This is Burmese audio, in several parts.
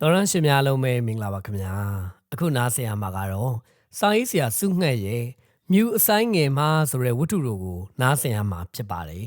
တော်ရန်ရှင်များလုံးပဲမင်္ဂလာပါခင်ဗျာအခုနားဆင်ရမှာကတော့စာရေးဆရာစုငှက်ရဲ့မြူအဆိုင်ငယ်မဆိုတဲ့ဝတ္ထုတို့ကိုနားဆင်ရမှာဖြစ်ပါတယ်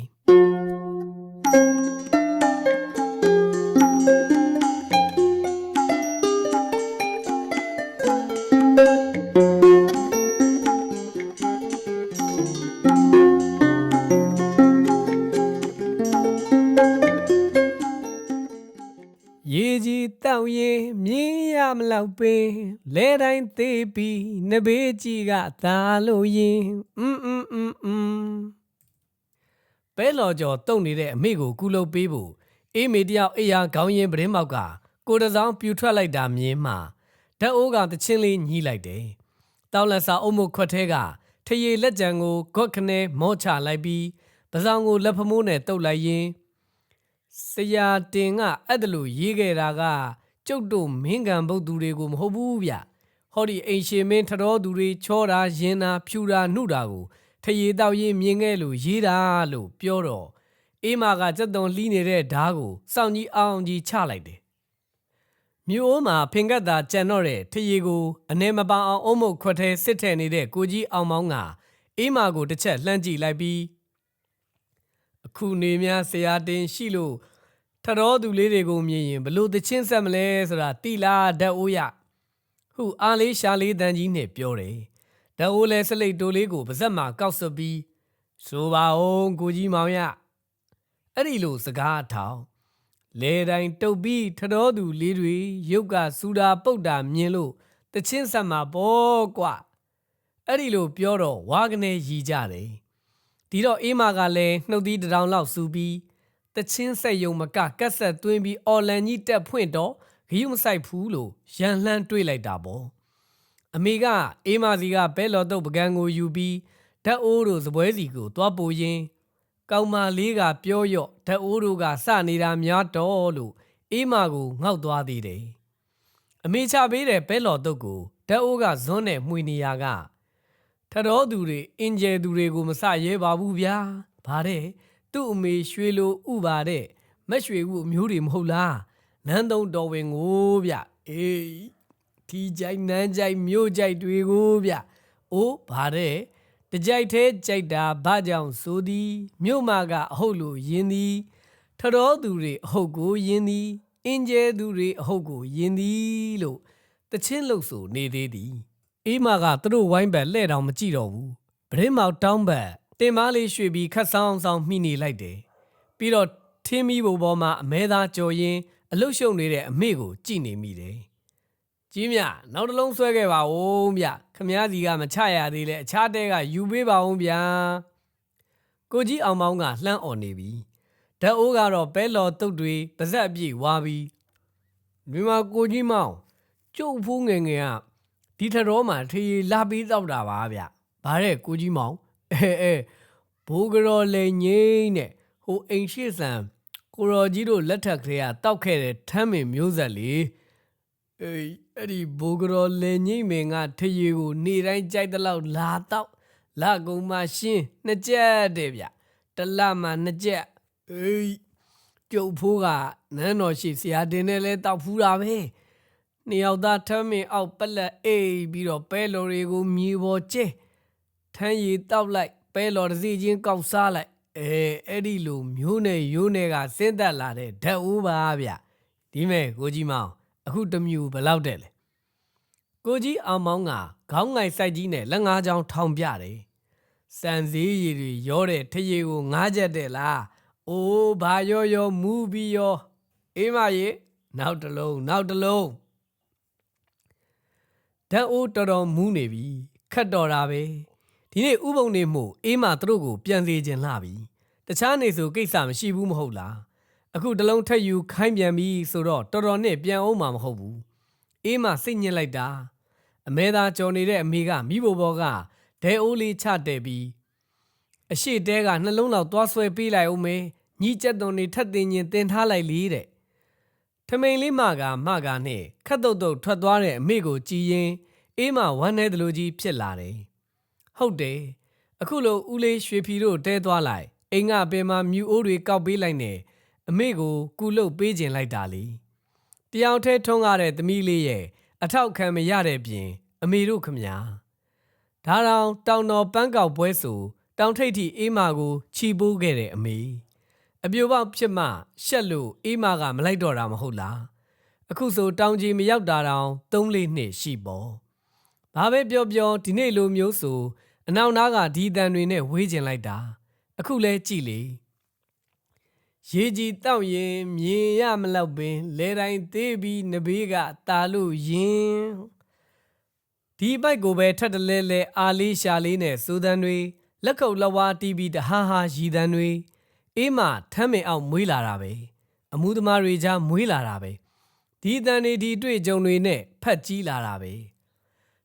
ပင်လဲတိုင်းသေးပြီးနဘေးကြီးကသာလို့ရင်อืมอืมอืมอืมပဲလော်ကျော်တုံနေတဲ့အမေကိုကူလုပ်ပေးဖို့အေးမေတယောက်အေးရခေါင်းရင်ပရင်းမောက်ကကိုတစောင်းပြူထွက်လိုက်တာမြင်မှဓာတ်အိုးကတချင်းလေးညှိလိုက်တယ်တောက်လက်စာအုံမခွက်ထဲကထရေလက်ကြံကိုဂွက်ခနဲမော့ချလိုက်ပြီးပစောင်းကိုလက်ဖမိုးနဲ့တုပ်လိုက်ရင် ဆရာတင်ကအဲ့ဒါလို့ရေးခဲ့တာက ကျုပ်တို့မင်းကံဗုဒ္ဓတွေကိုမဟုတ်ဘူးဗျဟောဒီအိမ်ရှင်မင်းထတော်သူတွေချောတာရင်တာဖြူတာနှုတာကိုထရေတောက်ရင်မြင်ခဲ့လို့ရေးတာလို့ပြောတော့အေးမာကစက်သွန်လှီးနေတဲ့ဓားကိုစောင့်ကြီးအောင်ကြီးချလိုက်တယ်မြို့အိုးမှာဖင်ကတ်သာကြံတော့တဲ့ထရေကိုအနေမပအောင်အုံမုတ်ခွက်ထဲစစ်ထဲနေတဲ့ကိုကြီးအောင်မောင်းကအေးမာကိုတစ်ချက်လှမ်းကြည့်လိုက်ပြီးအခုနေများဆရာတင်ရှိလို့ ထတော်သူလေးတွေကိုမြင်ရင်ဘလို့တချင်းဆက်မလဲဆိုတာတိလာဓာတ်အိုးရဟုအားလေးရှာလေးတန်ကြီးနဲ့ပြောတယ်ဓာတ်အိုးလဲစလိတ်တိုလေးကိုပါဇက်မှာကောက်ဆွပြီးဆိုပါအောင်ကိုကြီးမောင်ရအဲ့ဒီလိုစကားအထောင်လေတိုင်းတုတ်ပြီးထတော်သူလေးတွေရုပ်ကစူတာပုတ်တာမြင်လို့တချင်းဆက်မှာပေါ့ကွအဲ့ဒီလိုပြောတော့ဝါကနေရီကြတယ်ဒီတော့အေးမာကလည်းနှုတ်သီးတစ်တောင်လောက်စူပြီး တချင်းဆက်ယုံမကကက်ဆက်သွင်းပြီးအော်လန်ကြီးတက်ဖွင့်တော့ဂယုမဆိုင်ဘူးလို့ရန်လှမ်းတွေးလိုက်တာပေါ့အမေကအေးမာစီကဘဲလော်တော့ပကံကိုယူပြီးဓာတ်အိုးတို့စပွဲစီကိုသွားပို့ရင်းကောင်မလေးကပြောရော့ဓာတ်အိုးတို့ကစနေတာများတော့လို့အေးမာကိုငေါက်သွားသေးတယ်အမေချပေးတဲ့ဘဲလော်တော့ကိုဓာတ်အိုးကဇွန်းနဲ့မှွေနေရကထတော်သူတွေအင်ဂျယ်သူတွေကိုမဆရဲပါဘူးဗျာ။ဗါတဲ့ သူ့အမေရွှေလိုဥပါတဲ့မက်ရွှေဘူးအမျိုးတွေမဟုတ်လား။နန်းသုံးတော်ဝင်ကိုဗျ။အေးဒီကြိုက်နန်းကြိုက်မြို့ကြိုက်တွေကိုဗျ။အိုးဗါတဲ့တကြိုက်သေးကြိုက်တာဘာကြောင့်ဆိုသည်မြို့မကအဟုတ်လို့ယင်းသည်ထတော်သူတွေအဟုတ်ကိုယင်းသည်အင်ဂျယ်သူတွေအဟုတ်ကိုယင်းသည်လို့တချင်းလို့ဆိုနေသေးသည်အေးမာကသူတို့ဝိုင်းဘက်လှဲ့တောင်မကြည့်တော့ဘူးပရင်းမောက်တောင်းဘက် တင်မားလေးရွှေပြီးခတ်ဆောင်ဆောင်မှီနေလိုက်တယ်ပြီးတော့ထင်းမီးဘုံပေါ်မှာအမဲသားကြော်ရင်အလုတ်ရှုံနေတဲ့အမေကိုကြည့်နေမိတယ်ကြီးမြနောက်တစ်လုံးဆွဲခဲ့ပါဦးဗျခမည်းစီကမချရသေးလဲအခြားတဲကယူပေးပါဦးဗျာကိုကြီးအောင်မောင်းကလှမ်းអော်နေပြီဓာတ်အိုးကတော့ပဲလော်တုတ်တွေပါဇက်အပြည့်ဝါပြီးဒီမှာကိုကြီးမောင်ကျုပ်ဖူးငယ်ငယ်ကဒီထတော်မှာထေးလာပြီးတော့တာပါဗျ။ဗါတဲ့ကိုကြီးမောင် အဲအဲဘိုးကတော်လည်းငိမ့်နဲ့ဟိုအိမ်ရှိဆန်ကိုရော်ကြီးတို့လက်ထက်ကလေးကတောက်ခဲ့တဲ့ထမ်းမင်မျိုးဆက်လေအေးအဲ့ဒီဘိုးကတော်လည်းငိမ့်မင်ကထေးကိုနေတိုင်းကြိုက်တဲ့လောက်လာတော့လာကုံမရှင်းနှစ်ကြက်တဲ့ဗျ။တစ်လမှနှစ်ကြက်အေးကျုပ်ဖိုးကနန်းတော်ရှိဆရာတင်နဲ့လဲတောက်ဖူးတာပဲ။နှစ်ယောက်သားထမ်းမင်အောက်ပက်လက်အေးပြီးတော့ပဲလော်တွေကိုမြေပေါ်ကျဲ ထမ်းရည်တောက်လိုက်ပဲလော်တစ်စီချင်းကောက်စားလိုက်အဲအဲ့ဒီလိုမျိုးနဲ့ရိုးနဲ့ကဆင်းသက်လာတဲ့ဓာတ်ဦးပါဗျဒီမဲ့ကိုကြီးမောင်အခုတစ်မြူဘယ်လောက်တဲ့လဲကိုကြီးအောင်မောင်းကခေါင်းငိုက်စိုက်ကြီးနဲ့လက်ငါးချောင်းထောင်ပြတယ်စံစည်းရည်တွေရောတဲ့ထရေကိုငားချက်တဲ့လားအိုးဘာရောရောမူပြီးရောအေးမရေနောက်တစ်လုံးနောက်တစ်လုံးဓာတ်အိုးတော်တော်မူးနေပြီခတ်တော်တာပဲ ဒီနေ့ဥပုံနေမှုအေးမသူတို့ကိုပြန်စေခြင်းလှပြီတခြားနေဆိုကိစ္စမရှိဘူးမဟုတ်လားအခုတလုံးထက်ယူခိုင်းပြန်ပြီဆိုတော့တော်တော်နဲ့ပြန်အောင်မှာမဟုတ်ဘူးအေးမစိတ်ညစ်လိုက်တာအမဲသားကြော်နေတဲ့အမေကမိဘဘောကဒဲအိုးလေးချတဲ့ပြီးအရှိတဲကနှလုံးလောက်သွားဆွဲပေးလိုက်အောင်မေညီကျက်သွန်နေထက်တင်ရင်တင်ထားလိုက်လေတဲ့ထမိန်လေးမကမကနဲ့ခတ်တုတ်တုတ်ထွက်သွားတဲ့အမေကိုကြည်ရင်အေးမဝမ်းနေတယ်လို့ကြီးဖြစ်လာတယ်။ ဟုတ်တယ်။အခုလိုဦးလေးရွှေဖြီတို့တဲသွားလိုက်အိမ်ကပင်မှာမြူအိုးတွေကောက်ပေးလိုက်နေအမေကိုကူလုတ်ပေးခြင်းလိုက်တာလေတယောက်တည်းထွန်းကားတဲ့သမီးလေးရဲ့အထောက်ခံမရတဲ့ပြင် အမေတို့ခမညာဒါတောင်တောင်တော်ပန်းကောက်ပွဲဆိုတောင်ထိပ်ထိအေးမာကိုချီပိုးခဲ့တဲ့အမေအပြိုပေါက်ဖြစ်မှရှက်လို့အေးမာကမလိုက်တော့တာမဟုတ်လားအခုဆိုတောင်ကြီးမရောက်တာတောင်၃လေးနှစ်ရှိပေါ့ဘာပဲပြောပြောဒီနေ့လိုမျိုးဆို အနောက်နားကဒီတန်တွေနဲ့ဝေးကျင်လိုက်တာ အခုလဲကြည်လေရေကြီးတောက်ရင်မြင်ရမလောက်ပင်လဲတိုင်းသေးပြီးနဘေးကတာလို့ရင်ဒီဘိုက်ကိုပဲထက်တလဲလဲအာလေးရှာလေးနဲ့စူတန်တွေလက်ခုပ်လက်ဝါးတီးပြီးတဟားဟာရည်တန်တွေအေးမထမ်းမင်အောင်မွေးလာတာပဲအမှုသမားတွေကြားမွေးလာတာပဲဒီတန်တွေဒီတွေ့ကြုံတွေနဲ့ဖက်ကြီးလာတာပဲ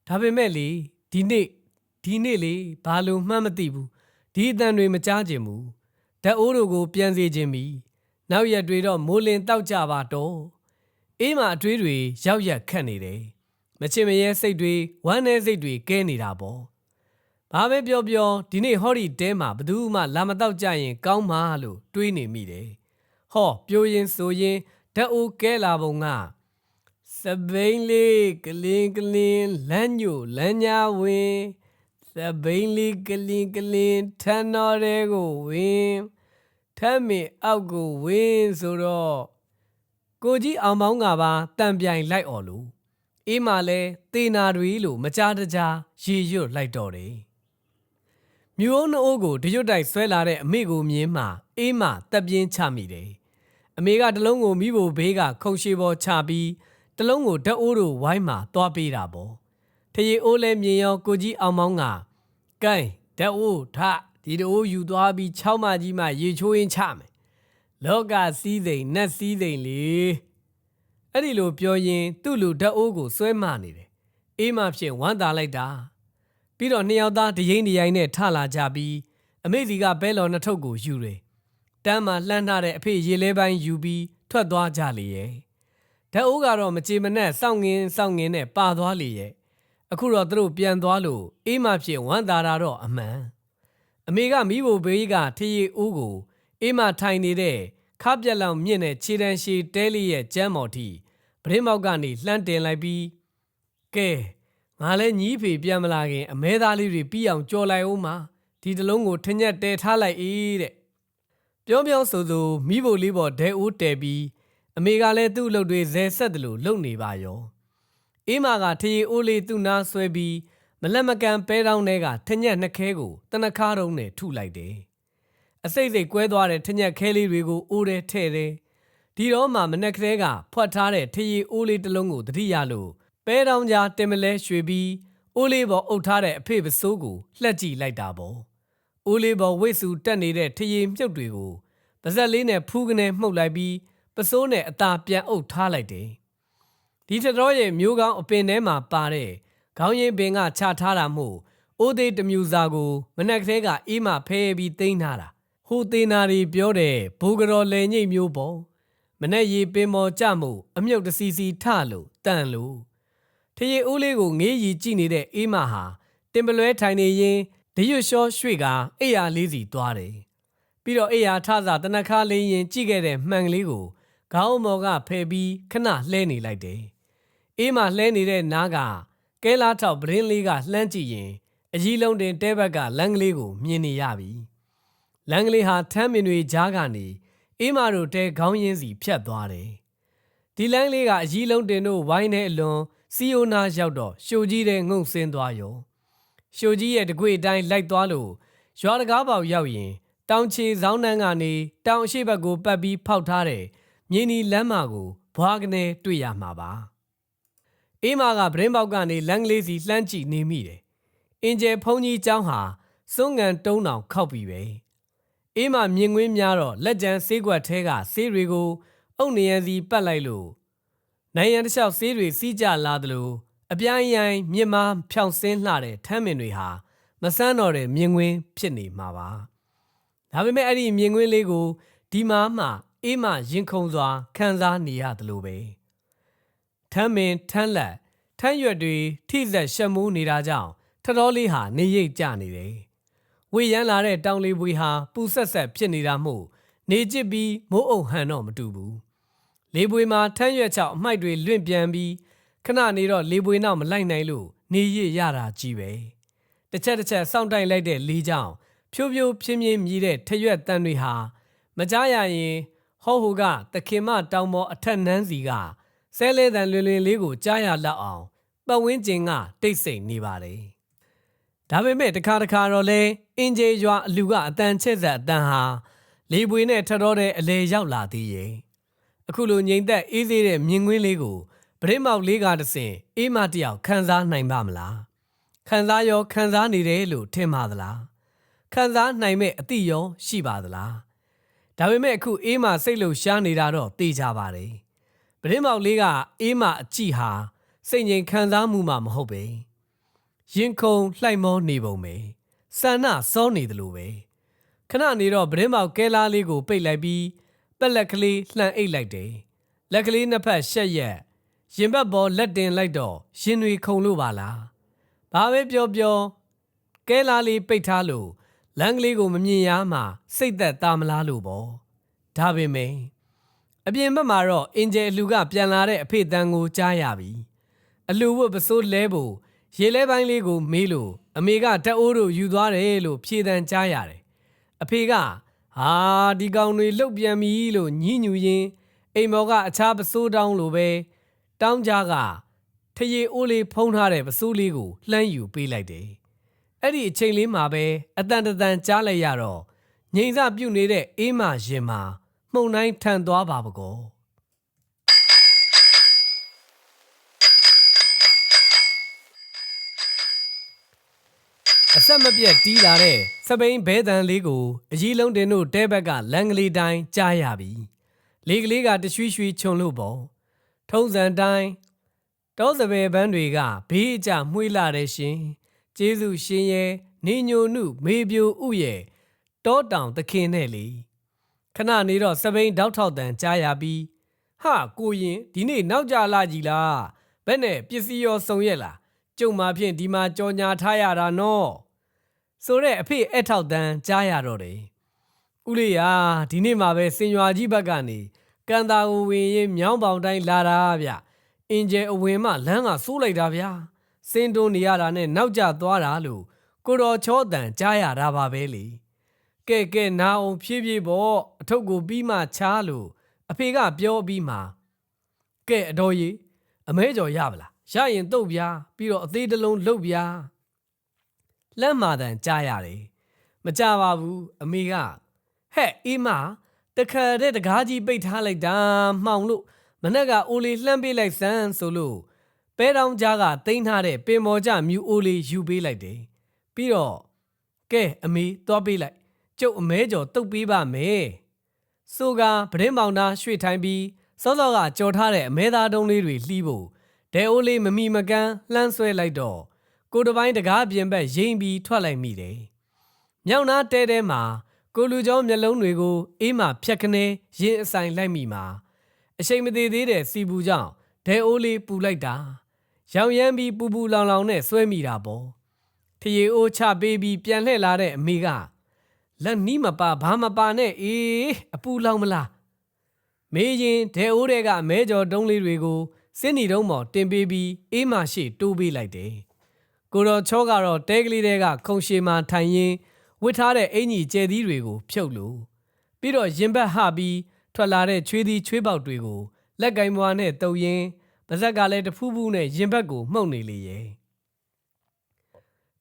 ဒါပေမဲ့လေဒီနေ့ ဒီနေ့လေဘာလို့မှန်းမသိဘူးဒီအတန်တွေမကြားကျင်ဘူးဓာတ်အိုးတို့ကိုပြန်စေခြင်းမီနောက်ရက်တွေတော့မိုးလင်းတောက်ကြပါတော့အေးမအတွေးတွေရောက်ရက်ခတ်နေတယ်မချင်မရဲစိတ်တွေဝမ်းနေစိတ်တွေကဲနေတာပေါ့ဘာပဲပြောပြောဒီနေ့ဟောဒီတဲမှာဘယ်သူမှလာမတော့ကြရင်ကောင်းမှာလို့တွေးနေမိတယ်ဟောပြိုရင်ဆိုရင်ဓာတ်အိုးကဲလာပုံကစပိန်လေးကလင်းကလင်းလမ်းညိုလမ်းညာဝင် စပိန်လေးကလင်းကလင်းထန်းတော်တဲ့ကိုဝင်ထမ်းမင်အောက်ကိုဝင်ဆိုတော့ကိုကြီးအောင်မောင်းကပါတံပြိုင်လိုက်អော်လို့အေးမလဲတေနာတွေလို့မကြားတကြားရေရွတ်လိုက်တော့တယ်မြူအုံနှိုးကိုတရွတ်တိုက်ဆွဲလာတဲ့အမေကိုမြင်မှအေးမတက်ပြင်းချမိတယ်အမေကတလုံးကိုမိဖို့ဘေးကခုံရှိပေါ်ချပြီးတလုံးကိုဓာတ်အိုးတို့ဝိုင်းမှာသွားပေးတာပေါ့ ထရီအိုးလဲမြင်ရောကိုကြီးအောင်မောင်းကကဲဓာတ်အိုးထဒီတိုးယူသွားပြီးချောင်းမကြီးမှရေချိုးရင်းချမယ်လောကစည်းစိမ်နတ်စည်းစိမ်လေအဲ့ဒီလိုပြောရင်သူ့လူဓာတ်အိုးကိုစွဲမနေတယ်အေးမှဖြင့်ဝမ်းသာလိုက်တာပြီးတော့နှစ်ယောက်သားတရင်တရိုင်းနဲ့ထလာကြပြီးအမေစီကဘဲလော်နှစ်ထုပ်ကိုယူတယ်တန်းမှလှမ်းထားတဲ့အဖေရေလဲပိုင်းယူပြီးထွက်သွားကြလေရဲ့ဓာတ်အိုးကတော့မကြေမနက်စောင့်ငင်းစောင့်ငင်းနဲ့ပါသွားလေရဲ့ အခုတော့သူတို့ပြန်သွားလို့အေးမှဖြင့်ဝမ်းသာတာတော့အမှန်အမေကမိဖို့ဘေးကထရီအိုးကိုအေးမှထိုင်နေတဲ့ခါပြက်လောင်မြင့်တဲ့ခြေတန်းရှည်တဲလေးရဲ့ကျမ်းမော်ထိပရင်းမောက်ကနေလှမ်းတင်လိုက်ပြီးကဲငါလဲညီးဖေပြန်မလာခင် အမဲသားလေးတွေပြီးအောင်ကြော်လိုက်အောင်ပါဒီတလုံးကိုထညက်တဲထားလိုက်အေးတဲ့ပြောပြောဆိုဆိုမိဖို့လေးပေါ်ဒဲအိုးတဲပြီးအမေကလည်းသူ့အလုပ်တွေဇဲဆက်တယ်လို့လုပ်နေပါရော အေးမာကထရီအိုးလေးသူ့နားဆွဲပြီးမလက်မကန်ပဲတောင်းထဲကထညက်နှစ်ခဲကိုတနခါတုံးနဲ့ထုလိုက်တယ်။အစိတ်စိတ်ကွဲသွားတဲ့ထညက်ခဲလေးတွေကိုအိုးထဲထည့်တယ်။ဒီတော့မှမနက်ကလေးကဖွက်ထားတဲ့ထရီအိုးလေးတစ်လုံးကိုတတိယလို့ပဲတောင်းကြားတင်မလဲရွှေပြီးအိုးလေးပေါ်အုပ်ထားတဲ့အဖေပစိုးကိုလှက်ကြည့်လိုက်တာပေါ့။အိုးလေးပေါ်ဝိတ်စုတက်နေတဲ့ထရီမြုပ်တွေကိုပါဇက်လေးနဲ့ဖူးကနေမှုတ်လိုက်ပြီးပစိုးနဲ့အသာပြန်အုပ်ထားလိုက်တယ်။ ဒီထတော်ရဲ့မျိုးကောင်းအပင်ထဲမှာပါတဲ့ခေါင်းရင်းပင်ကချထားတာမို့အိုးသေးတမြူစာကိုမနက်ကလေးကအေးမှဖဲပြီးသိမ်းထားတာဟိုသေးနာတွေပြောတယ်ဘိုးကတော်လယ်ညိတ်မျိုးပေါ့မနဲ့ရေပင်မော်ကြမှုအမြုပ်တစီစီထလို့တန်လို့ထရေအိုးလေးကိုငေးရီကြည့်နေတဲ့အေးမဟာတင်ပလွဲထိုင်နေရင်ဒရွတ်လျှောရွှေ့ကအိယာလေးစီသွားတယ်ပြီးတော့အိယာထစာတနခါလေးရင်ကြည့်ခဲ့တဲ့မှန်ကလေးကိုခေါင်းမော်ကဖယ်ပြီးခဏလှဲနေလိုက်တယ် အေးမလှဲနေတဲ့နားကကဲလားထောက်ပရင်းလေးကလှမ်းကြည့်ရင်အကြီးလုံးတင်တဲဘက်ကလမ်းကလေးကိုမြင်နေရပြီလမ်းကလေးဟာထမ်းမင်တွေကြားကနေအေးမာတို့တဲခေါင်းရင်းစီဖြတ်သွားတယ်ဒီလမ်းလေးကအကြီးလုံးတင်တို့ဝိုင်းတဲ့အလွန်စီယိုနာရောက်တော့ရှိုကြီးတဲ့ငုံဆင်းသွားရောရှိုကြီးရဲ့တကွေအတိုင်းလိုက်သွားလို့ရွာတကားပေါက်ရောက်ရင်တောင်ချေဇောင်းနှန်းကနေတောင်အရှိဘက်ကိုပတ်ပြီးဖောက်ထားတဲ့မြင်းဒီလမ်းမကိုဘွားကနေတွေ့ရမှာပါ အေးမာကဗရင်ပေါက်ကနေလမ်းကလေးစီလှမ်းကြည့်နေမိတယ်။အင်ကျယ်ဖုန်ကြီးเจ้าဟာစွန့်ငံတုံးတောင်ခောက်ပြီးပဲ။အေးမာမြင်ကွင်းများတော့လက်ကျန်ဆေးကွက်ထဲကဆေးတွေကိုအုတ်နေရန်စီပတ်လိုက်လို့နိုင်ရန်တစ်လျှောက်ဆေးတွေစီးကြလာသလိုအပြိုင်ရိုင်မြင့်မားဖြောင်ဆင်းလှတဲ့ထမ်းမင်တွေဟာမဆန်းတော့တဲ့မြင်ကွင်းဖြစ်နေမှာပါ။ဒါပေမဲ့အဲ့ဒီမြင်ကွင်းလေးကိုဒီမှာမှအေးမှရင်ခုန်စွာခံစားနေရသလိုပဲ။ ထမ်းမင်ထမ်းလက်ထမ်းရွက်တွေထိလက်ရှက်မိုးနေတာကြောင့်ထတော်လေးဟာနေရိပ်ကျနေတယ်။ဝေရမ်းလာတဲ့တောင်လေးပွေဟာပူဆက်ဆက်ဖြစ်နေတာမို့နေကျစ်ပြီးမိုးအုံဟန်တော့မတူဘူး။လေပွေမှာထမ်းရွက်ချောက်အမိုက်တွေလွင့်ပြန်ပြီးခဏနေတော့လေပွေနောက်မလိုက်နိုင်လို့နေရရတာကြီးပဲတစ်ချက်တစ်ချက်စောင့်တိုက်လိုက်တဲ့လေးကြောင်ဖြိုးဖြိုးပြင်းပြင်းမြည်တဲ့ထရွက်တန်တွေဟာမကြားရရင်ဟောဟိုကတခင်မတောင်ပေါ်အထက်နန်းစီက ဆဲလဲတန်လွင်လွင်လေးကိုကြားရလောက်အောင်ပတ်ဝန်းကျင်ကတိတ်ဆိတ်နေပါတယ်ဒါပေမဲ့တခါတခါတော့လဲအင်ဂျေရွာအလူကအတန်ချက်ဆက်အတန်ဟာလေပွေနဲ့ထတော်တဲ့အလေရောက်လာသေးရဲ့အခုလိုငိမ့်သက်အေးသေးတဲ့မြင်ကွင်းလေးကိုပရိမောက်လေးကတဆင်အေးမတယောက်ခံစားနိုင်ပါမလားခံစားရောခံစားနေတယ်လို့ထင်ပါသလားခံစားနိုင်မဲ့အတိရောရှိပါသလားဒါပေမဲ့အခုအေးမစိတ်လှုပ်ရှားနေတာတော့သိကြပါတယ် ပရိမောက်လေးကအေးမအကြည့်ဟာစိတ်ငြိမ်ခံစားမှုမှမဟုတ်ပဲရင်ခုန်လှိုက်မောနေပုံပဲဆန္ဒစောနေတယ်လို့ပဲခဏနေတော့ပရိမောက်ကဲလားလေးကိုပိတ်လိုက်ပြီးပက်လက်ကလေးလှန်အိတ်လိုက်တယ်လက်ကလေးနှစ်ဖက်ရှက်ရက်ရင်ဘတ်ပေါ်လက်တင်လိုက်တော့ရင်တွေခုန်လို့ပါလားဘာပဲပြောပြောကဲလားလေးပိတ်ထားလို့လမ်းကလေးကိုမမြင်ရမှစိတ်သက်သာမလားလို့ပေါ့ဒါပေမဲ့ အပြင်ဘက်မှာတော့အင်ဂျယ်အလူကပြန်လာတဲ့အဖေတန်ကိုကြားရပြီအလူဝတ်ပစိုးလဲဖို့ရေလဲပိုင်းလေးကိုမေးလို့အမေကတက်အိုးတို့ယူသွားတယ်လို့ဖြေတန်ကြားရတယ်အဖေကဟာဒီကောင်တွေလှုပ်ပြန်ပြီလို့ညှဉ်းညူရင်းအိမ်မော်ကအခြားပစိုးတောင်းလိုပဲတောင်းကြကထရေအိုးလေးဖုံးထားတဲ့ပစိုးလေးကိုလှမ်းယူပေးလိုက်တယ်အဲ့ဒီအချိန်လေးမှာပဲအတန်တန်ကြားလိုက်ရတော့ငိန်စပြုတ်နေတဲ့အေးမရင်မှာ မှုန်တိုင်းထန်သွားပါပကောအဆက်မပြတ်တီးလာတဲ့စပိန်ဘဲတန်လေးကိုအကြီးလုံးတင်တို့တဲဘက်ကလန်ကလေးတိုင်းကြားရပြီလေကလေးကတရွှီရွှီခြုံလို့ပေါ့ထုံးစံတိုင်းတောစပယ်ပန်းတွေကဘေးအကျမှွေးလာတဲ့ရှင်ကျေးဇူးရှင်ရဲ့နေညိုနုမေပြိုဥရဲ့တောတောင်သခင်နဲ့လေ ခဏနေတော့စပိန်တောက်ထောက်တန်ကြားရပြီးဟာကိုရင်ဒီနေ့နောက်ကြလာကြီးလားဘယ်နဲ့ပစ္စည်းရောစုံရက်လားကျုံမာဖြင့်ဒီမှာကြော်ညာထားရတာနော်ဆိုတဲ့အဖေအဲ့ထောက်တန်ကြားရတော့တယ်ဥလေးယာဒီနေ့မှာပဲစင်ရွာကြီးဘက်ကနေကန်တာကိုဝင်ရင်မြောင်းပေါင်တိုင်းလာတာဗျအင်ဂျယ်အဝင်မှလမ်းကစိုးလိုက်တာဗျာစင်တွန်းနေရတာနဲ့နောက်ကျသွားတာလို့ကိုတော်ချောတန်ကြားရတာပါပဲလေ ကဲကဲနာအောင်ဖြည်းဖြည်းပေါ့အထုပ်ကိုပြီးမှချားလို့အဖေကပြောပြီးမှကဲအတော်ကြီးအမဲကျော်ရပါလားရရင်တုတ်ပြားပြီးတော့အသေးတစ်လုံးလုတ်ပြားလက်မာတန်ကြားရတယ်မကြပါဘူးအမေကဟဲ့အေးမတခါတဲ့တကားကြီးပိတ်ထားလိုက်တာမှောင်လို့မနက်ကအိုလီလှမ်းပေးလိုက်စမ်းဆိုလို့ပဲတောင်ကြားကတိန်းထားတဲ့ပင်မော်ကြမြူအိုလီယူပေးလိုက်တယ်ပြီးတော့ကဲအမေသွားပေးလိုက် ကျုပ်အမဲကျော်တုတ်ပေးပါမယ်ဆိုကပဒင်းပေါင်သားရွှေ့ထိုင်ပြီးစောစောကကြော်ထားတဲ့အမဲသားတုံးလေးတွေလှီးဖို့ဒဲအိုးလေးမမီမကန်းလှမ်းဆွဲလိုက်တော့ကိုတပိုင်းတကားပြင်ဘက်ရိမ့်ပြီးထွက်လိုက်မိတယ်။မြောက်နာတဲတဲမှာကိုလူကျောင်းမျက်လုံးတွေကိုအေးမှဖြတ်ခနဲရင်အဆိုင်လိုက်မိမှာအချိန်မသေးသေးတဲ့စီပူကြောင့်ဒဲအိုးလေးပူလိုက်တာရောင်ရမ်းပြီးပူပူလောင်လောင်နဲ့ဆွဲမိတာပေါ့ထရေအိုးချပေးပြီးပြန်လှည့်လာတဲ့အမေက လက်နီးမပါဘာမပါနဲ့အေးအပူလောင်မလားမေးရင်ဒဲအိုးတွေကမဲကြော်တုံးလေးတွေကိုစစ်နီတုံးပေါ်တင်ပေးပြီးအေးမရှိတိုးပေးလိုက်တယ်ကိုတော်ချောကတော့တဲကလေးတွေကခုံရှည်မှထိုင်ရင်းဝစ်ထားတဲ့အင်ကြီးကျဲသီးတွေကိုဖြုတ်လို့ပြီးတော့ရင်ဘတ်ဟပြီးထွက်လာတဲ့ချွေးသီးချွေးပေါက်တွေကိုလက်ကင်မွားနဲ့တုပ်ရင်းပါဇက်ကလည်းတဖူးဖူးနဲ့ရင်ဘတ်ကိုမှုန့်နေလေရဲ့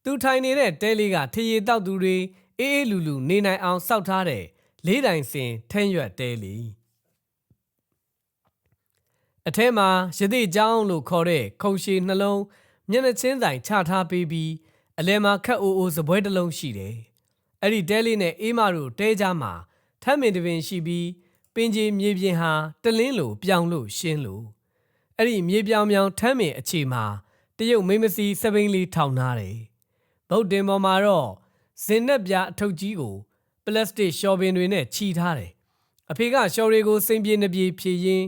သူထိုင်နေတဲ့တဲလေးကထရေတောက်သူတွေ အေးအေးလူလူနေနိုင်အောင်စောက်ထားတဲ့လေးတိုင်စင်ထန်းရွက်တဲလီအထဲမှာရသည့်အကြောင်းလို့ခေါ်တဲ့ခုံရှည်နှလုံးမျက်နှာချင်းဆိုင်ချထားပေးပြီးအလဲမှာခက်အိုအိုစပွဲတစ်လုံးရှိတယ်။အဲ့ဒီတဲလေးနဲ့အေးမတို့တဲကြမှာထမ်းမင်တပင်ရှိပြီးပင်ကြီးမြေပြင်ဟာတလင်းလိုပြောင်လို့ရှင်းလို့အဲ့ဒီမြေပြောင်ပြောင်ထမ်းမင်အခြေမှာတရုတ်မိမစီစပိန်လေးထောင်ထားတယ်။ဗုဒ္ဓင်ပေါ်မှာတော့ ဇင်နက်ပြအထုပ်ကြီးကိုပလတ်စတစ်ရှော်ပင်တွေနဲ့ချီထားတယ်။အဖေကရှော်တွေကိုစိမ့်ပြေနှပြေဖြည့်ရင်း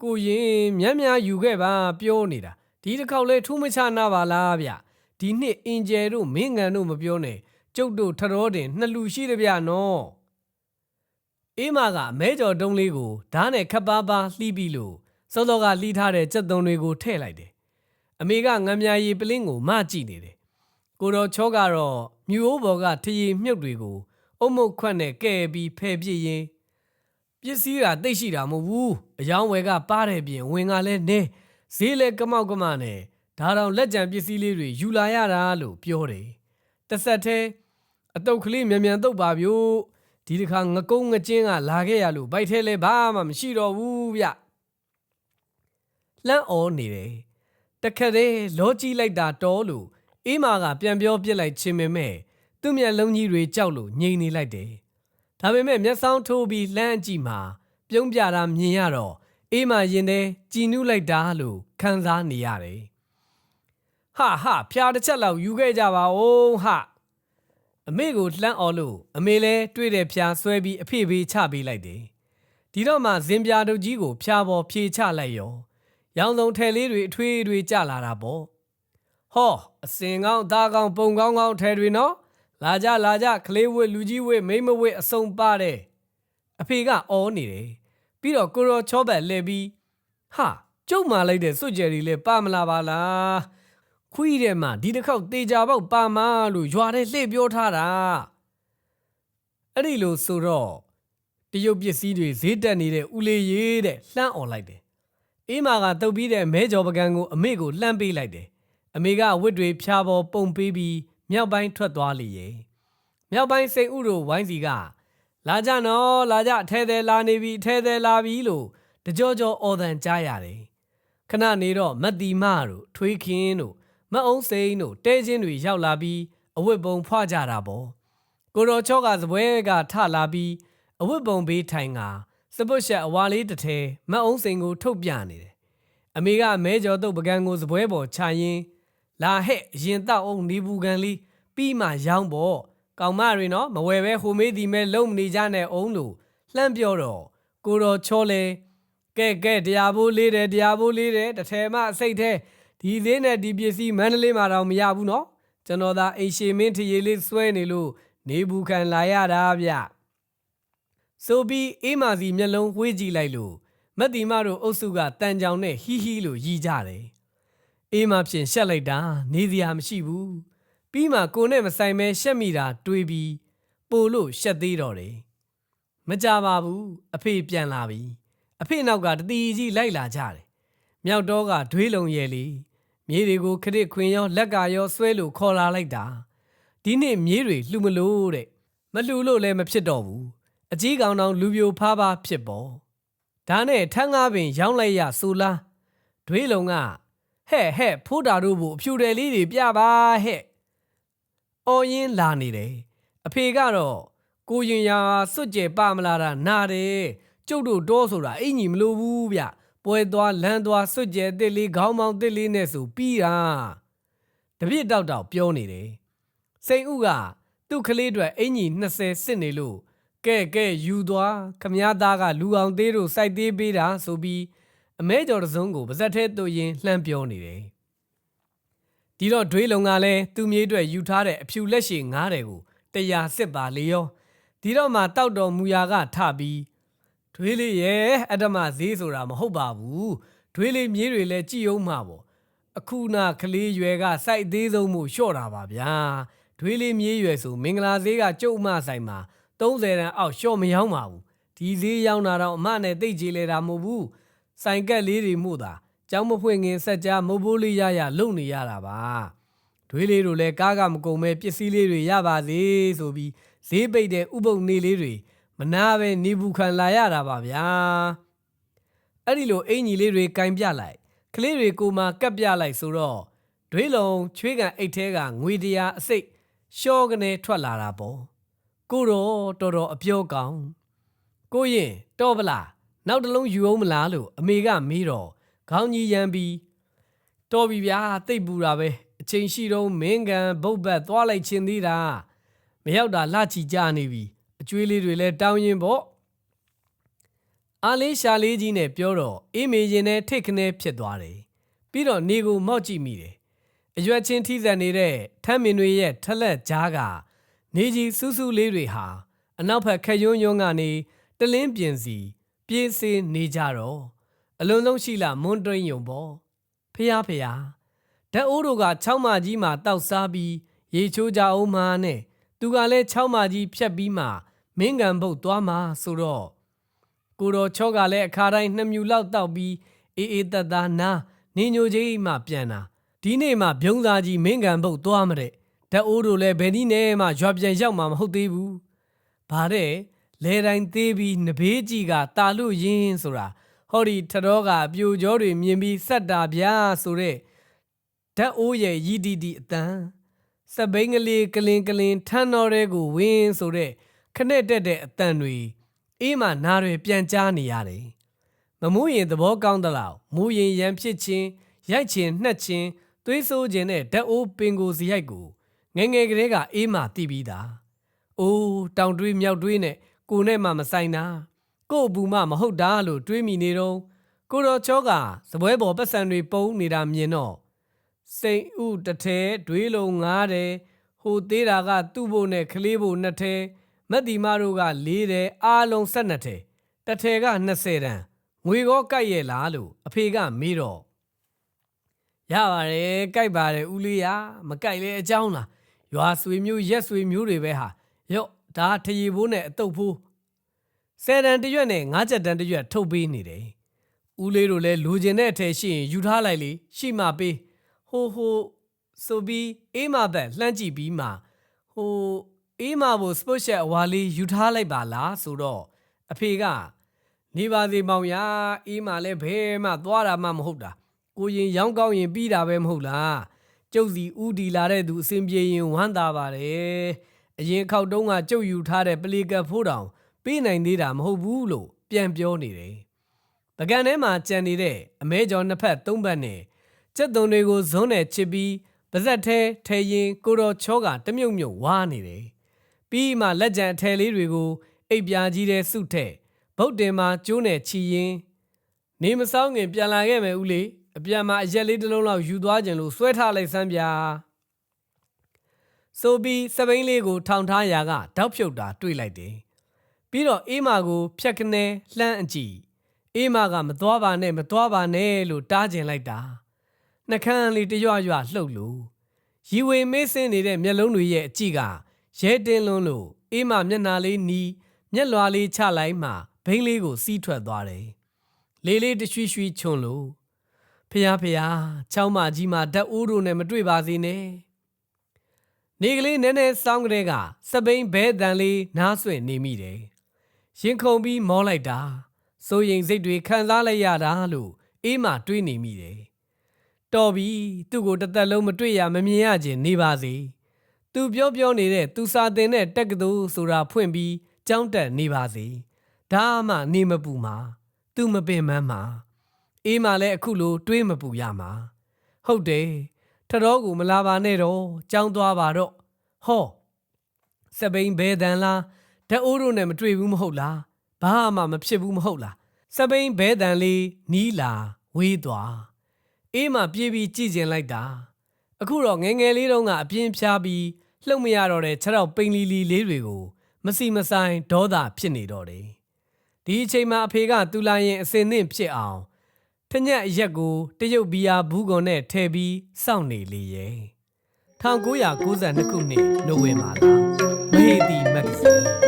ကိုရင်မြန်းများယူခဲ့ပါပြောနေတာဒီတစ်ခေါက်လဲထူးမချနာပါလားဗျဒီနှစ်အင်ဂျယ်တို့မင်းငံတို့မပြောနဲ့ကျုပ်တို့ထတော်တင်နှစ်လူရှိတယ်ဗျနော်အေးမကမဲကြော်တုံးလေးကိုဓာတ်နဲ့ခပ်ပါးပါးလှီးပြီးလို့စောစောကလှီးထားတဲ့ကြက်သွန်တွေကိုထည့်လိုက်တယ်အမေကငမ်းမြာရည်ပလင်းကိုမကြည့်နေတယ်ကိုတော်ချောကတော့ မြူအိုးဘော်ကထရီမြုပ်တွေကိုအုံမုတ်ခွက်နဲ့ကဲ့ပြီးဖယ်ပြစ်ရင်းပစ္စည်းကတိတ်ရှိတာမဟုတ်ဘူးအယောင်းဝယ်ကပါတဲ့ပြင်ဝင်ကလည်းနဲဈေးလည်းကမောက်ကမနဲ့ဒါတောင်လက်ကြံပစ္စည်းလေးတွေယူလာရတာလို့ပြောတယ်တစ်ဆက်တည်းအတုတ်ကလေးမြန်မြန်တုတ်ပါဗျို့ဒီတစ်ခါငကုံးငကျင်းကလာခဲ့ရလို့ဘိုက်ထဲလဲဘာမှမရှိတော့ဘူးဗျလှမ်းအော်နေတယ်တခက်တည်းလောကြီးလိုက်တာတော်လို့ အေးမာကပြန်ပြောပြစ်လိုက်ချင်းပေမဲ့သူ့မျက်လုံးကြီးတွေကြောက်လို့ငြိမ်နေလိုက်တယ်ဒါပေမဲ့မျက်စောင်းထိုးပြီးလှမ်းကြည့်မှပြုံးပြတာမြင်ရတော့အေးမာရင်ထဲကြည်နူးလိုက်တာလို့ခံစားနေရတယ်ဟာဟာဖျားတစ်ချက်လောက်ယူခဲ့ကြပါဦးဟာအမေကိုလှမ်းအော်လို့အမေလည်းတွေ့တဲ့ဖျားဆွဲပြီးအဖေဖေးချပေးလိုက်တယ်ဒီတော့မှဇင်ပြာတုတ်ကြီးကိုဖျားပေါ်ဖြေချလိုက်ရောရောင်စုံထဲလေးတွေအထွေးတွေကျလာတာပေါ့ ဟောအစင်ကောင်းသားကောင်းပုံကောင်းကောင်းထဲတွေနော်လာကြလာကြကလေးဝစ်လူကြီးဝစ်မိမ့်မဝစ်အစုံပါတဲ့အဖေကအော်နေတယ်ပြီးတော့ကိုရောချောဘက်လဲပြီးဟာကျုပ်မာလိုက်တဲ့စွတ်ကြယ်တွေလည်းပါမလာပါလားခွီးတဲ့မှာဒီတစ်ခေါက်တေချာပေါက်ပါမလို့ရွာထဲလှည့်ပြောထားတာအဲ့ဒီလိုဆိုတော့တရုတ်ပစ္စည်းတွေဈေးတက်နေတဲ့ဦးလေးရေးတဲ့လှမ်းអော်လိုက်တယ်အေးမာကတုတ်ပြီးတဲ့မဲကြော်ပကံကိုအမေကိုလှမ်းပေးလိုက်တယ် အမေကဝစ်တွေဖြာပေါ်ပုံပေးပြီးမြောက်ပိုင်းထွက်သွားလေရဲ့မြောက်ပိုင်းစိန်ဥတို့ဝိုင်းစီကလာကြနော်လာကြအထဲသေးလာနေပြီအထဲသေးလာပြီလို့တကြောကြောအော်တန်ကြားရတယ်ခဏနေတော့မတ်တီမတို့ထွေးခင်းတို့မအုံးစိန်တို့တဲချင်းတွေရောက်လာပြီးအဝတ်ပုံဖွာကြတာပေါ့ကိုတော်ချော့ကစပွဲကထလာပြီးအဝတ်ပုံဘေးထိုင်ကစပုတ်ရှက်အဝါလေးတစ်ထဲမအုံးစိန်ကိုထုတ်ပြနေတယ်အမေကမဲကြော်တုတ်ပကံကိုစပွဲပေါ်ချရင်း လာဟဲ့ရင်တောက်အောင်နေဘူးကန်လေးပြီးမှရောင်းပေါ့ကောင်မတွေနော်မဝယ်ပဲဟိုမေးဒီမဲလုံမနေကြနဲ့အောင်လို့လှမ်းပြောတော့ကိုတော်ချောလဲကဲကဲတရားဘိုးလေးတယ်တရားဘိုးလေးတယ်တစ်ထဲမှအစိတ်ထဲဒီလေးနဲ့ဒီပစ္စည်းမန္တလေးမှာတော့မရဘူးနော်ကျွန်တော်သာအိမ်ရှိမင်းထရေလေးစွဲနေလို့နေဘူးခံလာရတာဗျဆိုပြီးအေးမာစီမျက်လုံးဝှေးကြည့်လိုက်လို့မတ်တီမတို့အုပ်စုကတန်ကြောင်နဲ့ဟီဟီလို့ရီကြတယ် အေးမာဖြင့်ရှက်လိုက်တာနေစရာမရှိဘူးပြီးမှကိုနဲ့မဆိုင်မဲရှက်မိတာတွေးပြီးပို့လို့ရှက်သေးတော့တယ်မကြပါဘူးအဖေပြန်လာပြီအဖေနောက်ကတတိကြီးလိုက်လာကြတယ်မြောက်တော့ကဒွေးလုံရဲ့လေမြေတွေကိုခရစ်ခွင်ရောလက်ကရောဆွဲလို့ခေါ်လာလိုက်တာဒီနေ့မြေတွေလှူမလို့တဲ့မလှူလို့လည်းမဖြစ်တော့ဘူးအကြီးကောင်တောင်လူပြိုဖားဖားဖြစ်ပေါ်ဒါနဲ့ထန်းကားပင် ရောင်းလိုက်ရဆိုလားဒွေးလုံက ဟဲ့ဟဲ့ဖိုးတာတို့ဘို့အဖြူတယ်လေးတွေပြပါဟဲ့အော်ရင်လာနေတယ်အဖေကတော့ကိုရင်ရာစွတ်ကြဲပမလာတာနာတယ်ကျုပ်တို့တောဆိုတာအင်ကြီးမလို့ဘူးဗျပွဲသွားလမ်းသွားစွတ်ကြဲတစ်လေးခေါင်းမောင်းတစ်လေးနဲ့ဆိုပြီးတာတပြစ်တောက်တောက်ပြောနေတယ်စိန်ဥကသူ့ကလေးအတွက်အင်ကြီး20စစ်နေလို့ကဲကဲယူသွားခမည်းသားကလူအောင်သေးတို့စိုက်သေးပေးတာဆိုပြီး အမဲကျော်တစုံကိုပါဇက်ထဲတို့ရင်လှမ်းပြောနေတယ်ဒီတော့ဒွေးလုံကလည်းသူ့မြေးအတွက်ယူထားတဲ့အဖြူလက်ရှည်ငားတယ်ကိုတရားစစ်ပါလေရောဒီတော့မှတောက်တော်မူရာကထပြီးဒွေးလေးရဲ့အတ္တမဈေးဆိုတာမဟုတ်ပါဘူးဒွေးလေးမြေးတွေလည်းကြည်အောင်မှာပေါ့အခုနာကလေးရွယ်ကစိုက်သေးဆုံးမှုလျှော့တာပါဗျာဒွေးလေးမြေးရွယ်ဆိုမင်္ဂလာဈေးကကျုပ်မဆိုင်မှာ30တန်အောက်လျှော့မရောက်ပါဘူးဒီဈေးရောက်တာတော့အမနဲ့တိတ်ကြီးလေတာမဟုတ်ဘူး ဆိုင်ကက်လေးတွေမှုသာကျောင်းမဖွင့်ခင်ဆက်ကြားမုတ်ဘိုးလေးရရလုံနေရတာပါဒွေးလေးတို့လည်းကားကမကုန်မဲ့ပစ္စည်းလေးတွေရပါစေဆိုပြီးဈေးပိတ်တဲ့ဥပုပ်နေလေးတွေမနာပဲနေဘူးခံလာရတာပါဗျာအဲ့ဒီလိုအင်ကြီးလေးတွေကင်ပြလိုက်ကလေးတွေကိုမှကပ်ပြလိုက်ဆိုတော့ဒွေးလုံးချွေးကန်အိတ်ထဲကငွေတရားအစိတ်ရှော့ကနေထွက်လာတာပေါ့ကိုတော့တော်တော်အပြောကောင်းကိုရင်တော့ဗလား နောက်တစ်လုံးယူအောင်မလားလို့အမေကမေးတော့ခေါင်းကြီးရမ်းပြီးတော်ပြီဗျာတိတ်ပူတာပဲအချိန်ရှိတော့မင်းကန်ဘုတ်ဘက်သွားလိုက်ချင်းသေးတာမရောက်တာလှချီကြနေပြီအကျွေးလေးတွေလည်းတောင်းရင်ပေါ့အားလေးရှာလေးကြီးနဲ့ပြောတော့အေးမေရင်နဲ့ထိတ်ခနဲဖြစ်သွားတယ်ပြီးတော့နေကိုမော့ကြည့်မိတယ်အရွက်ချင်းထိစံနေတဲ့ထမ်းမင်တွေရဲ့ထလက်ကြားကနေကြီးစူးစူးလေးတွေဟာအနောက်ဘက်ခက်ယွန်းယွန်းကနေတလင်းပြင်စီ ပြေးစေနေကြတော့အလွန်ဆုံးရှိလာမွန်းတွင်းယုံပေါ့ဖះဖះဓာတ်အိုးတို့ကချောင်းမကြီးမှာတောက်စားပြီးရေချိုးကြအောင်မာနဲ့သူကလည်းချောင်းမကြီးဖြတ်ပြီးမှမင်းကန်ဘုတ်သွားမှာဆိုတော့ကိုတော်ချောကလည်းအခါတိုင်းနှစ်မြူလောက်တောက်ပြီးအေးအေးသက်သာနာနေညိုကြီးမှပြန်တာဒီနေ့မှပြုံးသားကြီးမင်းကန်ဘုတ်သွားမတဲ့ဓာတ်အိုးတို့လည်းဘယ်နည်းနဲ့မှရွာပြန်ရောက်မှာမဟုတ်သေးဘူး။ဘာတဲ့ လဲတိုင်းသေးပြီးနဘေးကြီးကတာလို့ရင်းဆိုတာဟောဒီထတော်ကအပြိုကြောတွေမြင်ပြီးစက်တာဗျာဆိုတဲ့ဓာတ်အိုးရဲ့ရည်တီတီအတန်စပိန်ကလေးကလင်ကလင်ထန်းတော်တဲ့ကိုဝင်းဆိုတဲ့ခနဲ့တက်တဲ့အတန်တွေအေးမှနားတွေပြန်ကြားနေရတယ်။မမူးရင်သဘောကောင်းသလားမူးရင်ရံဖြစ်ခြင်းရိုက်ခြင်းနှက်ခြင်းသွေးဆိုးခြင်းနဲ့ဓာတ်အိုးပင်ကိုစရိုက်ကိုငယ်ငယ်ကလေးကအေးမှသိပြီးသား။အိုးတောင်တွေးမြောက်တွေးနဲ့ ကိုနဲ့မှမဆိုင်တာကို့အပူမှမဟုတ်တာလို့တွေးမိနေတော့ကိုတော်ချောကစပွဲပေါ်ပတ်စံတွေပုံနေတာမြင်တော့စိန်ဥတထဲတွေးလုံးငားတယ်ဟိုသေးတာကသူ့ဘို့နဲ့ကလေးဘို့နှစ်ထဲမက်တီမတို့ကလေးတယ်အားလုံး၁၂ထဲတစ်ထဲက20တန်းငွေကောကြိုက်ရဲ့လားလို့အဖေကမေးတော့ရပါတယ်ကြိုက်ပါတယ်ဦးလေးရမကြိုက်လဲအကြောင်းလားရွာဆွေမျိုးရက်ဆွေမျိုးတွေပဲဟာရော့ ဒါထရီဘိုးနဲ့အတုပ်ဖိုးဆယ်တန်တစ်ရွက်နဲ့ငါးချက်တန်တစ်ရွက်ထုတ်ပေးနေတယ်ဦးလေးတို့လည်းလူကျင်တဲ့အထည်ရှိရင်ယူထားလိုက်လေရှိမှပေးဟိုဟိုဆိုပြီးအေးမဘက်လှမ်းကြည့်ပြီးမှဟိုအေးမဘိုစပုတ်ချက်အဝါလေးယူထားလိုက်ပါလားဆိုတော့အဖေကနေပါစေမောင်ရအေးမလည်းဘဲမှသွားတာမှမဟုတ်တာကိုရင်ရောင်းကောင်းရင်ပြီးတာပဲမဟုတ်လားကျုပ်စီဥဒီလာတဲ့သူအစဉ်ပြေရင်ဝမ်းသာပါတယ် အရင်ခောက်တုံးကကျုပ်ယူထားတဲ့ပလီကတ်ဖိုးတောင်ပေးနိုင်သေးတာမဟုတ်ဘူးလို့ပြန်ပြောနေတယ်ပကံထဲမှာကြံနေတဲ့အမဲကျော်နှစ်ဖက်သုံးဘက်နဲ့ကျက်သွန်တွေကိုဇွန်းနဲ့ချစ်ပြီးပါဇက်ထဲထဲရင်ကိုတော်ချောကတမြုပ်မြုပ်ဝါနေတယ်ပြီးမှလက်ကြံအထည်လေးတွေကိုအိပ်ပြာကြီးတဲ့စုထက်ဗုတ်တင်မှာကျိုးနဲ့ချီရင်နေမဆောင်ခင်ပြန်လာခဲ့မယ်ဦးလေးအပြန်မှာအရက်လေးတစ်လုံးလောက်ယူသွားခြင်းလို့ဆွဲထားလိုက်စမ်းဗျာ ဆိုပြီးစပိန်လေးကိုထောင်ထားရာကတောက်ဖြုတ်တာတွေ့လိုက်တယ်ပြီးတော့အေးမာကိုဖြက်ကနေလှမ်းအကြည့်အေးမာကမသွားပါနဲ့မသွားပါနဲ့လို့တားကျင်လိုက်တာနှကန်းလေးတရွရွလှုပ်လို့ရီဝေမေးစင်းနေတဲ့မျက်လုံးတွေရဲ့အကြည့်ကရဲတင်းလွန်းလို့အေးမာမျက်နာလေးနီးမျက်လွာလေးချလိုက်မှဘိန်းလေးကိုစီးထွက်သွားတယ်လေးလေးတရွှီရွှီချွန်လို့ဖះဖះချောင်းမကြီးမှာဓာတ်အိုးတို့နဲ့မတွေ့ပါစေနဲ့ နေကလေးနည်းနည်းစောင်းကလေးကစပိန်ဘဲတန်လေးနားဆွင့်နေမိတယ်ရင်ခုန်ပြီးမောလိုက်တာစိုးရင်စိတ်တွေခံစားလိုက်ရတာလို့အေးမှတွေးနေမိတယ်တော်ပြီသူ့ကိုတစ်သက်လုံးမတွေ့ရမမြင်ရခြင်းနေပါစေသူပြောပြောနေတဲ့သူစာတင်တဲ့တက်ကတူဆိုတာဖွင့်ပြီးကြောင်းတက်နေပါစေဒါမှနေမပူမှာသူမပင်မန်းမှာအေးမှလည်းအခုလိုတွေးမပူရမှာဟုတ်တယ် ထတော်ကိုမလာပါနဲ့တော့ကြောင်းသွားပါတော့ဟောစပိန်ဘဲတန်လားဓာတ်အိုးတို့နဲ့မတွေ့ဘူးမဟုတ်လားဘာမှမဖြစ်ဘူးမဟုတ်လားစပိန်ဘဲတန်လေးနီးလာဝေးသွားအေးမှပြေးပြီးကြည့်ကျင်လိုက်တာအခုတော့ငယ်ငယ်လေးတုန်းကအပြင်းဖြားပြီးလှုပ်မရတော့တဲ့ခြေထောက်ပိန်လီလီလေးတွေကိုမစီမဆိုင်ဒေါသဖြစ်နေတော့တယ်ဒီအချိန်မှာအဖေကတူလာရင်အစင်သင့်ဖြစ်အောင် ထညက်အရက်ကိုတရုတ်ဘီယာဘူးကွန်နဲ့ထည့်ပြီးစောင့်နေလေရဲ့1992ခုနှစ်နိုဝင်ဘာလမဟေတီမဂ္ဂဇင်း